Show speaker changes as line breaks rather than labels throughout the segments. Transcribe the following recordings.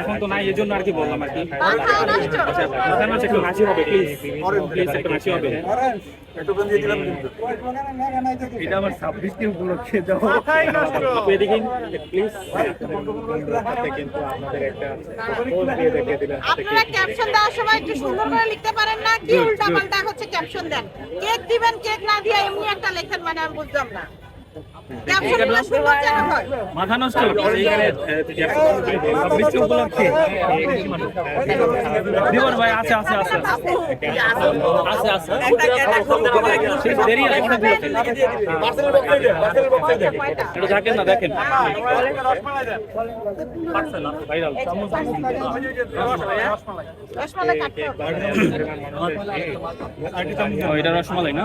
এখন তো নাই এই জন্য আর কি বললাম আর কি। আচ্ছা মাথা নষ্ট একটু নাচি হবে প্লিজ একটু নাচি হবে।
এটা আমার ছাব্বিশটি উপলক্ষে দেওয়া
আপনি এদিকে প্লিজ
কিন্তু আপনাদের একটা পোস্ট দিয়ে দেখিয়ে দিলেন
আপনারা ক্যাপশন দেওয়ার সময় একটু সুন্দর করে লিখতে পারেন না কি উল্টা পাল্টা হচ্ছে ক্যাপশন দেন। কেক দিবেন কেক না দিয়ে এমনি একটা লেখেন মানে আমি বুঝলাম না। হয়।
মাথা নষ্ট উপলক্ষে। ভাই আছে আছে আছে দেরি দেখেন না দেখেন।
রসমালাই
এটা রসমালাই না?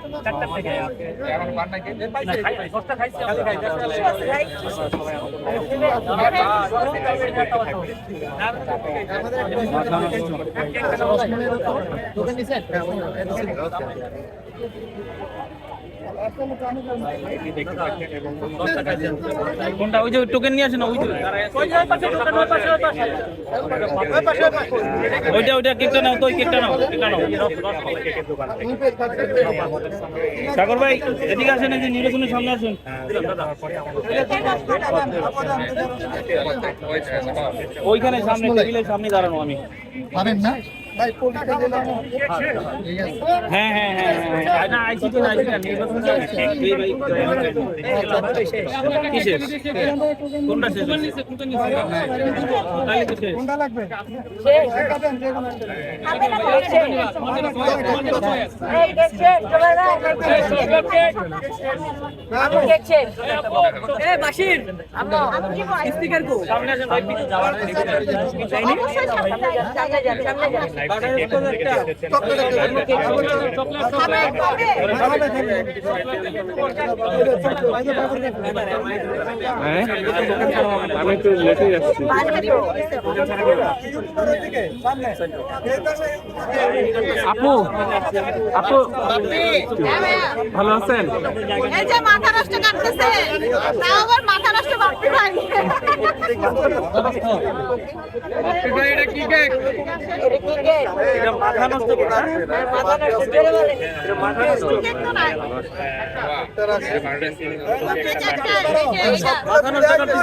যে কেটে- ওই রসমালাই।
কোনটা? ওই যে টোকেন নিয়ে আসেন ওই যে। ওইটা ওইটা কেকটা নাও তো ওই কেকটা নাও। কেকটা নাও। সাগর ভাই, এদিকে আসেন, এই যে নির্বাচনের সামনে আসুন। ওইখানে সামনে, টেবিলের সামনে দাঁড়ানো আমি। হ্যাঁ হ্যাঁ হ্যাঁ হ্যাঁ না আইসি তো আইসি না নির্বাচন শেষ কোনটা শেষ তাহলে তো শেষ
এই দেখছে চলে যায় আমি দেখছে এ বাসির আম্মা আমি কি বল স্পিকার কো।
সামনে
অবশ্যই সামনে যান
আমি একটু লেটে যাচ্ছি
আপু আপু ভালো আছেন
এই যে মাথা নষ্ট কাটতেছে তাও আবার মাথা নষ্ট বাপি ভাই
এটা কি কেক
এটা কি কেক
এটা মাথা নষ্ট করে
মাথা নষ্ট করে। বলে মাথা নষ্ট কেক
মাথা নষ্ট করতে